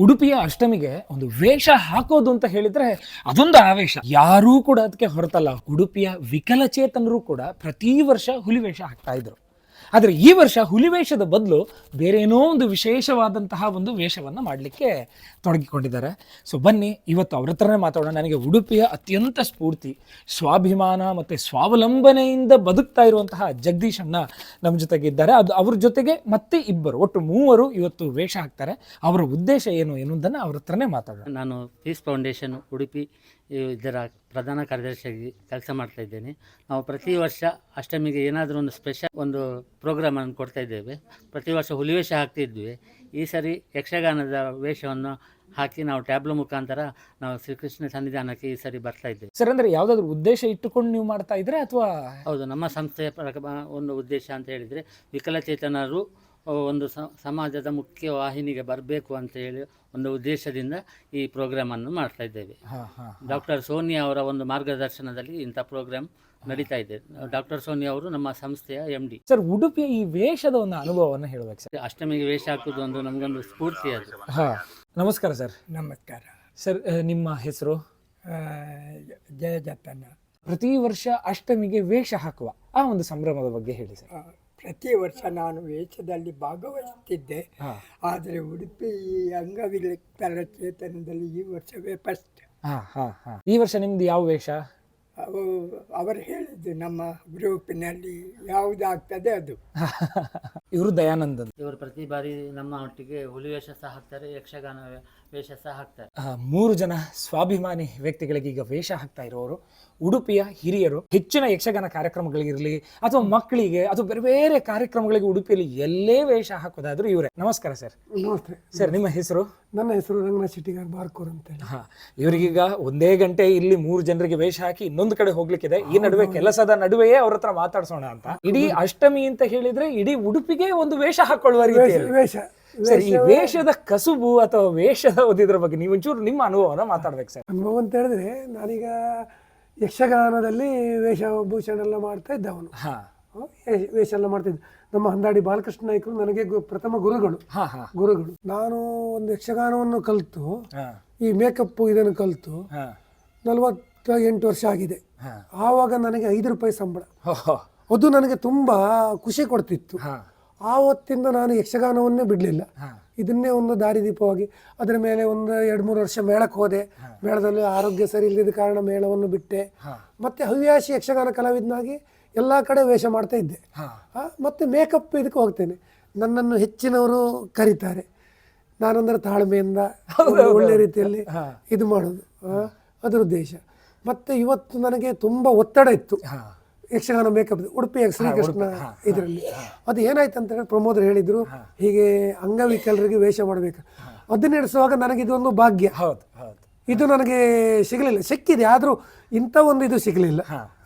ಉಡುಪಿಯ ಅಷ್ಟಮಿಗೆ ಒಂದು ವೇಷ ಹಾಕೋದು ಅಂತ ಹೇಳಿದ್ರೆ ಅದೊಂದು ಆವೇಶ. ಯಾರೂ ಕೂಡ ಅದಕ್ಕೆ ಹೊರತಲ್ಲ. ಉಡುಪಿಯ ವಿಕಲಚೇತನರು ಕೂಡ ಪ್ರತಿ ವರ್ಷ ಹುಲಿ ವೇಷ ಹಾಕ್ತಾ ಇದ್ರು. ಆದರೆ ಈ ವರ್ಷ ಹುಲಿ ವೇಷದ ಬದಲು ಬೇರೇನೋ ಒಂದು ವಿಶೇಷವಾದಂತಹ ಒಂದು ವೇಷವನ್ನು ಮಾಡಲಿಕ್ಕೆ ತೊಡಗಿಕೊಂಡಿದ್ದಾರೆ. ಸೊ ಬನ್ನಿ, ಇವತ್ತು ಅವ್ರ ಹತ್ರನೇ ಮಾತಾಡೋಣ. ನನಗೆ ಉಡುಪಿಯ ಅತ್ಯಂತ ಸ್ಫೂರ್ತಿ, ಸ್ವಾಭಿಮಾನ ಮತ್ತು ಸ್ವಾವಲಂಬನೆಯಿಂದ ಬದುಕ್ತಾ ಇರುವಂತಹ ಜಗದೀಶ್ ಅಣ್ಣ ನಮ್ಮ ಜೊತೆಗಿದ್ದಾರೆ ಅದು ಅವ್ರ ಜೊತೆಗೆ ಮತ್ತೆ ಇಬ್ಬರು, ಒಟ್ಟು ಮೂವರು ಇವತ್ತು ವೇಷ ಹಾಕ್ತಾರೆ. ಅವರ ಉದ್ದೇಶ ಏನು ಎನ್ನುವುದನ್ನು ಅವ್ರ ಹತ್ರನೇ ಮಾತಾಡೋಣ. ನಾನು ಪೀಸ್ ಫೌಂಡೇಶನ್ ಉಡುಪಿ ಇದರ ಪ್ರಧಾನ ಕಾರ್ಯದರ್ಶಿಯಾಗಿ ಕೆಲಸ ಮಾಡ್ತಾ ಇದ್ದೇನೆ. ನಾವು ಪ್ರತಿ ವರ್ಷ ಅಷ್ಟಮಿಗೆ ಏನಾದರೂ ಒಂದು ಸ್ಪೆಷಲ್ ಒಂದು ಪ್ರೋಗ್ರಾಮನ್ನು ಕೊಡ್ತಾ ಇದ್ದೇವೆ. ಪ್ರತಿ ವರ್ಷ ಹುಲಿವೇಷ ಹಾಕ್ತಿದ್ವಿ ಈ ಸರಿ ಯಕ್ಷಗಾನದ ವೇಷವನ್ನು ಹಾಕಿ ನಾವು ಟ್ಯಾಬ್ಲೋ ಮುಖಾಂತರ ನಾವು ಶ್ರೀಕೃಷ್ಣ ಸನ್ನಿಧಾನಕ್ಕೆ ಈ ಸರಿ ಬರ್ತಾ ಇದ್ದೇವೆ. ಸರ್ ಅಂದರೆ ಯಾವುದಾದ್ರೂ ಉದ್ದೇಶ ಇಟ್ಟುಕೊಂಡು ನೀವು ಮಾಡ್ತಾ ಇದ್ರೆ ಅಥವಾ? ಹೌದು ನಮ್ಮ ಸಂಸ್ಥೆಯ ಪ್ರಕ- ಒಂದು ಉದ್ದೇಶ ಅಂತ ಹೇಳಿದರೆ ವಿಕಲಚೇತನರು ಒಂದು ಸ- ಸಮಾಜದ ಮುಖ್ಯ ವಾಹಿನಿಗೆ ಬರಬೇಕು ಅಂತ ಹೇಳಿ ಒಂದು ಉದ್ದೇಶದಿಂದ ಈ ಪ್ರೋಗ್ರಾಮನ್ನು ಮಾಡ್ತಾ ಇದ್ದೇವೆ. ಹಾಂ ಹಾಂ ಡಾಕ್ಟರ್ ಸೋನಿಯಾ ಅವರ ಒಂದು ಮಾರ್ಗದರ್ಶನದಲ್ಲಿ ಇಂಥ ಪ್ರೋಗ್ರಾಮ್ ನಡೀತಾ ಇದೆ. ಡಾಕ್ಟರ್ ಸೋನಿಯಾ ಅವರು ನಮ್ಮ ಸಂಸ್ಥೆಯ ಎಂ ಡಿ ಸರ್ ಉಡುಪಿಯ ಈ ವೇಷದ ಒಂದು ಅನುಭವವನ್ನು ಹೇಳಬೇಕು ಸರ್. ಅಷ್ಟಮಿಗೆ ವೇಷ ಹಾಕುದು ಒಂದು ನಮಗೊಂದು ಸ್ಫೂರ್ತಿ ಅದು. ಹಾಂ ನಮಸ್ಕಾರ ಸರ್. ನಮಸ್ಕಾರ. ಸರ್ ನಿಮ್ಮ ಹೆಸರು? ಜಯ ಪ್ರತಿ ವರ್ಷ ಅಷ್ಟಮಿಗೆ ವೇಷ ಹಾಕುವ ಆ ಒಂದು ಸಂಭ್ರಮದ ಬಗ್ಗೆ ಹೇಳಿ ಸರ್. ಪ್ರತಿ ವರ್ಷ ನಾನು ವೇಷದಲ್ಲಿ ಭಾಗವಹಿಸ್ತಿದ್ದೆ. ಹಾಂ. ಆದರೆ ಉಡುಪಿ ಅಂಗವಿಕಲ ಚೇತನದಲ್ಲಿ ಈ ವರ್ಷವೇ ಫಸ್ಟ್ ಈ ವರ್ಷ ನಿಮ್ದು ಯಾವ ವೇಷ? ಅವರು ಹೇಳಿದ್ದು ನಮ್ಮ ಗ್ರೂಪಿನಲ್ಲಿ ಯಾವುದಾಗ್ತದೆ ಅದು. ಇವರು ದಯಾನಂದ ಅಂತ ಇವರು ಪ್ರತಿ ಬಾರಿ ನಮ್ಮ ಒಟ್ಟಿಗೆ ಹುಲಿ ವೇಷ ಸಹ ಹಾಕ್ತಾರೆ ಯಕ್ಷಗಾನ ವೇ- ವೇಷ ಸಹ ಹಾಕ್ತಾರೆ. ಆ, ಮೂರು ಜನ ಸ್ವಾಭಿಮಾನಿ ವ್ಯಕ್ತಿಗಳಿಗೆ ಈಗ ವೇಷ ಹಾಕ್ತಾ ಇರೋರು ಉಡುಪಿಯ ಹಿರಿಯರು ಹೆಚ್ಚಿನ ಯಕ್ಷಗಾನ ಕಾರ್ಯಕ್ರಮಗಳಿಗಿರಲಿ ಅಥವಾ ಮಕ್ಕಳಿಗೆ ಅಥವಾ ಬೇರೆ ಬೇರೆ ಕಾರ್ಯಕ್ರಮಗಳಿಗೆ ಉಡುಪಿಯಲ್ಲಿ ಎಲ್ಲೇ ವೇಷ ಹಾಕೋದಾದ್ರೂ ಇವರೇ. ನಮಸ್ಕಾರ ಸರ್. ನಮಸ್ತೆ. ಸರ್ ನಿಮ್ಮ ಹೆಸರು? ನನ್ನ ಹೆಸರು ರಂಗನಾಥ್ ಶೆಟ್ಟಿಗಾರ್ ಬಾರ್ಕೂರ್ ಅಂತೇಳಿ. ಹಾ ಇವರಿಗೀಗ ಒಂದೇ ಗಂಟೆ ಇಲ್ಲಿ ಮೂರು ಜನರಿಗೆ ವೇಷ ಹಾಕಿ ಇನ್ನೊಂದು ಕಡೆ ಹೋಗ್ಲಿಕ್ಕಿದೆ. ಈ ನಡುವೆ ಕೆಲಸದ ನಡುವೆಯೇ ಅವ್ರ ಹತ್ರ ಮಾತಾಡ್ಸೋಣ ಅಂತ. ಇಡೀ ಅಷ್ಟಮಿ ಅಂತ ಹೇಳಿದ್ರೆ ಇಡೀ ಉಡುಪಿಗೆ ಒಂದು ವೇಷ ಹಾಕೊಳ್ಳುವ ರೀತಿ ವೇಷ ಸರ್ ಈ ವೇಷದ ಕಸುಬು ಅಥವಾ ವೇಷದ ಓದಿದ್ರ ಬಗ್ಗೆ ನೀವು ಒಂಚೂರು ನಿಮ್ಮ ಅನುಭವನ ಮಾತಾಡ್ಬೇಕು ಸರ್. ಅನುಭವ ಅಂತ ಹೇಳಿದ್ರೆ ನಾನೀಗ ಯಕ್ಷಗಾನದಲ್ಲಿ ವೇಷಭೂಷಣ ಎಲ್ಲ ಮಾಡ್ತಾ ಇದ್ದ ಅವನು ವೇಷ ಎಲ್ಲ ಮಾಡ್ತಿದ್ದ ನಮ್ಮ ಹಂದಾಡಿ ಬಾಲಕೃಷ್ಣ ನಾಯ್ಕರು ನನಗೆ ಪ್ರಥಮ ಗುರುಗಳು. ಗುರುಗಳು. ನಾನು ಒಂದು ಯಕ್ಷಗಾನವನ್ನು ಕಲಿತು ಈ ಮೇಕಪ್ ಇದನ್ನು ಕಲಿತು ನಲವತ್ತ ಎಂಟು ವರ್ಷ ಆಗಿದೆ. ಆವಾಗ ನನಗೆ ಐದು ರೂಪಾಯಿ ಸಂಬಳ. ಅದು ನನಗೆ ತುಂಬಾ ಖುಷಿ ಕೊಡ್ತಿತ್ತು. ಹಾ ಆವತ್ತಿಂದ ನಾನು ಯಕ್ಷಗಾನವನ್ನೇ ಬಿಡಲಿಲ್ಲ. ಇದನ್ನೇ ಒಂದು ದಾರಿದೀಪವಾಗಿ ಅದರ ಮೇಲೆ ಒಂದು ಎರಡು ಮೂರು ವರ್ಷ ಮೇಳಕ್ಕೆ ಹೋದೆ. ಮೇಳದಲ್ಲಿ ಆರೋಗ್ಯ ಸರಿ ಇಲ್ಲದ ಕಾರಣ ಮೇಳವನ್ನು ಬಿಟ್ಟೆ. ಮತ್ತೆ ಹವ್ಯಾಸಿ ಯಕ್ಷಗಾನ ಕಲಾವಿದನಾಗಿ ಎಲ್ಲ ಕಡೆ ವೇಷ ಮಾಡ್ತಾ ಇದ್ದೆ. ಮತ್ತೆ ಮೇಕಪ್ ಇದಕ್ಕೆ ಹೋಗ್ತೇನೆ. ನನ್ನನ್ನು ಹೆಚ್ಚಿನವರು ಕರೀತಾರೆ. ನಾನಂದ್ರೆ ತಾಳ್ಮೆಯಿಂದ ಒಳ್ಳೆ ರೀತಿಯಲ್ಲಿ ಇದು ಮಾಡೋದು. ಆ, ಅದರ ಉದ್ದೇಶ. ಮತ್ತೆ ಇವತ್ತು ನನಗೆ ತುಂಬ ಒತ್ತಡ ಇತ್ತು. ಯಕ್ಷಗಾನ ಮೇಕಪ್ ಉಡುಪಿ ಶ್ರೀಕೃಷ್ಣ ಇದರಲ್ಲಿ. ಅದು ಏನಾಯ್ತು ಅಂತ ಹೇಳಿ ಪ್ರಮೋದರ್ ಹೇಳಿದ್ರು ಹೀಗೆ ಅಂಗವಿಕಲರಿಗೆ ವೇಷ ಮಾಡಬೇಕು. ಅದನ್ನ ನಡೆಸುವಾಗ ನನಗೆ ಇದೊಂದು ಭಾಗ್ಯ. ಹೌದು ಇದು ನನಗೆ ಸಿಗಲಿಲ್ಲ. ಸಿಕ್ಕಿದೆ ಆದರೂ ಇಂಥ ಒಂದು ಇದು ಸಿಗಲಿಲ್ಲ.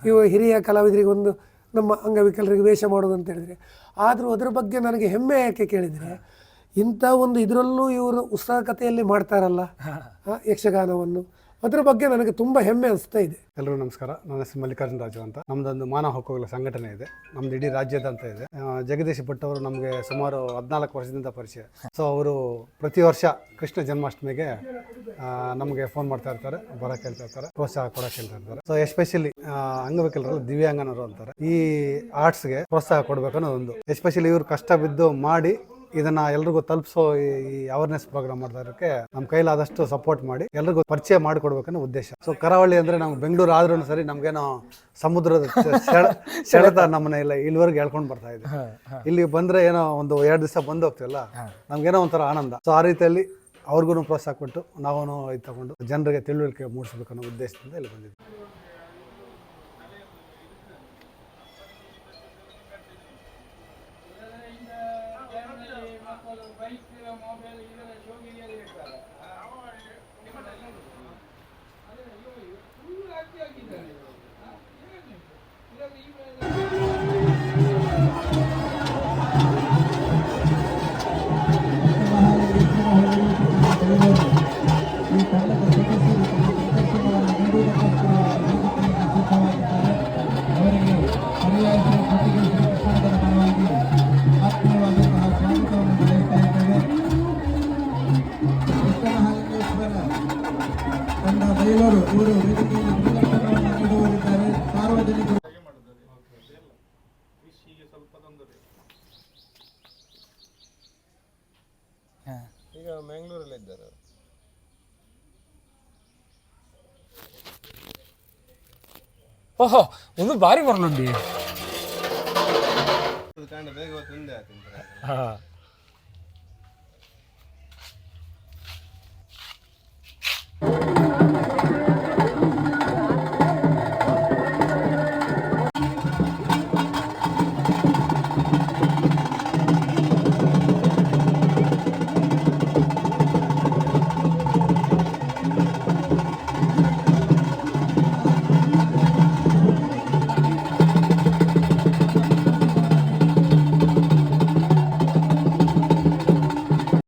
ಇವ ಹಿರಿಯ ಕಲಾವಿದರಿಗೆ ಒಂದು ನಮ್ಮ ಅಂಗವಿಕಲರಿಗೆ ವೇಷ ಮಾಡೋದು ಅಂತ ಹೇಳಿದರೆ. ಆದರೂ ಅದರ ಬಗ್ಗೆ ನನಗೆ ಹೆಮ್ಮೆ ಯಾಕೆ ಕೇಳಿದರೆ ಇಂಥ ಒಂದು ಇದರಲ್ಲೂ ಇವರು ಉತ್ಸಾಹಕತೆಯಲ್ಲಿ ಮಾಡ್ತಾರಲ್ಲ ಯಕ್ಷಗಾನವನ್ನು. ಅದರ ಬಗ್ಗೆ ನನಗೆ ತುಂಬ ಹೆಮ್ಮೆ ಅನಿಸ್ತಾ ಇದೆ. ಎಲ್ಲರೂ ನಮಸ್ಕಾರ. ನನ್ನ ಹೆಸರು ಮಲ್ಲಿಕಾರ್ಜುನ ರಾಜು ಅಂತ. ನಮ್ದೊಂದು ಮಾನವ ಹಕ್ಕುಗಳ ಸಂಘಟನೆ ಇದೆ. ನಮ್ದು ಇಡೀ ರಾಜ್ಯದಂತ ಇದೆ. ಜಗದೀಶ್ ಭಟ್ ಅವರು ನಮಗೆ ಸುಮಾರು ಹದಿನಾಲ್ಕು ವರ್ಷದಿಂದ ಪರಿಚಯ. ಸೊ ಅವರು ಪ್ರತಿ ವರ್ಷ ಕೃಷ್ಣ ಜನ್ಮಾಷ್ಟಮಿಗೆ ನಮಗೆ ಫೋನ್ ಮಾಡ್ತಾ ಇರ್ತಾರೆ ಬರಕ್ಕೆ ಹೇಳ್ತಾ ಇರ್ತಾರೆ, ಪ್ರೋತ್ಸಾಹ ಕೊಡಕ್ಕೆ ಹೇಳ್ತಾ ಇರ್ತಾರೆ. ಸೊ ಎಸ್ಪೆಷಲಿ ಅಂಗವಿಕಲರು, ದಿವ್ಯಾಂಗನರು ಅಂತಾರೆ. ಈ ಆರ್ಟ್ಸ್ಗೆ ಪ್ರೋತ್ಸಾಹ ಕೊಡಬೇಕನ್ನೋ ಒಂದು ಎಸ್ಪೆಷಲಿ ಇವರು ಕಷ್ಟ ಬಿದ್ದು ಮಾಡಿ ಇದನ್ನ ಎಲ್ರಿಗೂ ತಲುಪಿಸೋ ಈ ಅವೇರ್ನೆಸ್ ಪ್ರೋಗ್ರಾಮ್ ಮಾಡ್ತಾ ಇರೋಕ್ಕೆ ನಮ್ಮ ಕೈಲಾದಷ್ಟು ಸಪೋರ್ಟ್ ಮಾಡಿ ಎಲ್ರಿಗೂ ಪರಿಚಯ ಮಾಡಿಕೊಡ್ಬೇಕನ್ನೋ ಉದ್ದೇಶ. ಸೊ ಕರಾವಳಿ ಅಂದ್ರೆ ನಮ್ಗೆ ಬೆಂಗಳೂರು ಆದ್ರೂ ಸರಿ ನಮ್ಗೇನೋ ಸಮುದ್ರದ ಸೆಳೆತ ನಮ್ಮನ್ನ ಇಲ್ಲ ಇಲ್ಲಿವರೆಗೆ ಹೇಳ್ಕೊಂಡು ಬರ್ತಾ ಇದೆ. ಇಲ್ಲಿ ಬಂದ್ರೆ ಏನೋ ಒಂದು ಎರಡು ದಿವಸ ಬಂದು ಹೋಗ್ತಿವಲ್ಲ ನಮ್ಗೇನೋ ಒಂಥರ ಆನಂದ. ಸೊ ಆ ರೀತಿಯಲ್ಲಿ ಅವ್ರಿಗೂ ಪ್ರೋತ್ಸಾಹ ಕೊಟ್ಟು ನಾವು ಇದು ತಗೊಂಡು ಜನರಿಗೆ ತಿಳುವಳಿಕೆ ಮೂಡಿಸ್ಬೇಕನ್ನೋ ಉದ್ದೇಶದಿಂದ ಇಲ್ಲಿ ಬಂದಿದ್ದೀವಿ. ಈ ತಂಡದ ಸದಸ್ಯರು ತಮ್ಮ ತಂಡ ಬಯಲೂರು ಇವರು ಸಾರ್ವಜನಿಕರು ಈಗ ನೀಡುವರಿದ್ದಾರೆ ಇದ್ದಾರೆ ಓಹೋ ಒಂದು ಬಾರಿ ಬರಲುಂಡಿ ಹಾ.